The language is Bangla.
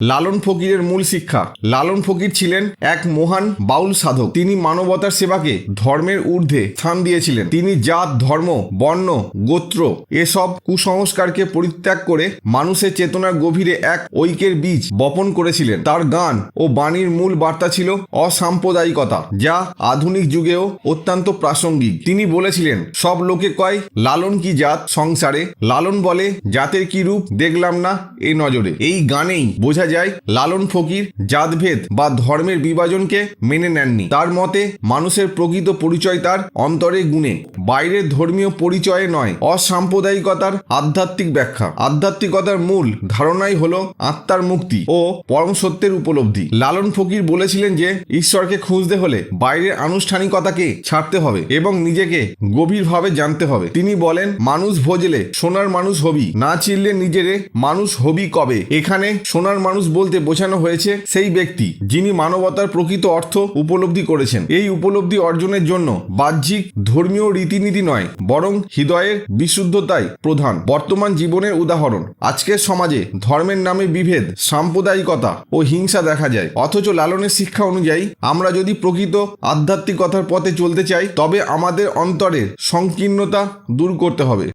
লালন ফকিরের মূল শিক্ষা। লালন ফকির ছিলেন এক মহান বাউল সাধক। তিনি মানবতার সেবাকে ধর্মের ঊর্ধ্বে স্থান দিয়েছিলেন। তিনি জাত, ধর্ম, বর্ণ, গোত্র এসব কুসংস্কারকে পরিত্যাগ করে মানুষের চেতনার গভীরে এক ঐক্যের বীজ বপন করেছিলেন। তার গান ও বাণীর মূল বার্তা ছিল অসাম্প্রদায়িকতা, যা আধুনিক যুগেও অত্যন্ত প্রাসঙ্গিক। তিনি বলেছিলেন, সব লোকে কয়, লালন কি জাত? সংসারে। লালন বলে, জাতের কি রূপ? দেখলাম না, এ নজরে। এই গানেই বোঝা যায়, লালন ফকির, জাতভেদ বা ধর্মের বিভাজনকে মেনে নেননি। তার মতে, মানুষের প্রকৃত পরিচয় তার অন্তরে গুণে, বাইরের ধর্মীয় পরিচয়ে নয়, অসাম্প্রদায়িকতার আধ্যাত্মিক ব্যাখ্যা। আধ্যাত্মিকতার মূল ধারণাই হলো আত্মার মুক্তি ও পরম সত্যের উপলব্ধি। লালন ফকির বলেছিলেন যে, ঈশ্বরকে খুঁজতে হলে বাইরের আনুষ্ঠানিকতাকে ছাড়তে হবে এবং নিজেকে গভীরভাবে জানতে হবে। তিনি বলেন, মানুষ ভোজলে সোনার মানুষ হবি, না চিনলে নিজেরে মানুষ হবি কবে? এখানে সোনার মানুষ বলতে বোঝানো হয়েছে সেই ব্যক্তি যিনি মানবতার প্রকৃত অর্থ উপলব্ধি করেছেন। এই উপলব্ধি অর্জনের জন্য বাহ্যিক, ধর্মীয় রীতিনীতি নয়, বরং হৃদয়ের বিশুদ্ধতাই প্রধান। বর্তমান জীবনের উদাহরণ, আজকের সমাজে ধর্মের নামে বিভেদ, সাম্প্রদায়িকতা ও হিংসা দেখা যায়। অথচ লালনের শিক্ষা অনুযায়ী, আমরা যদি প্রকৃত আধ্যাত্মিকতার পথে চলতে চাই, তবে আমাদের অন্তরের সংকীর্ণতা দূর করতে হবে।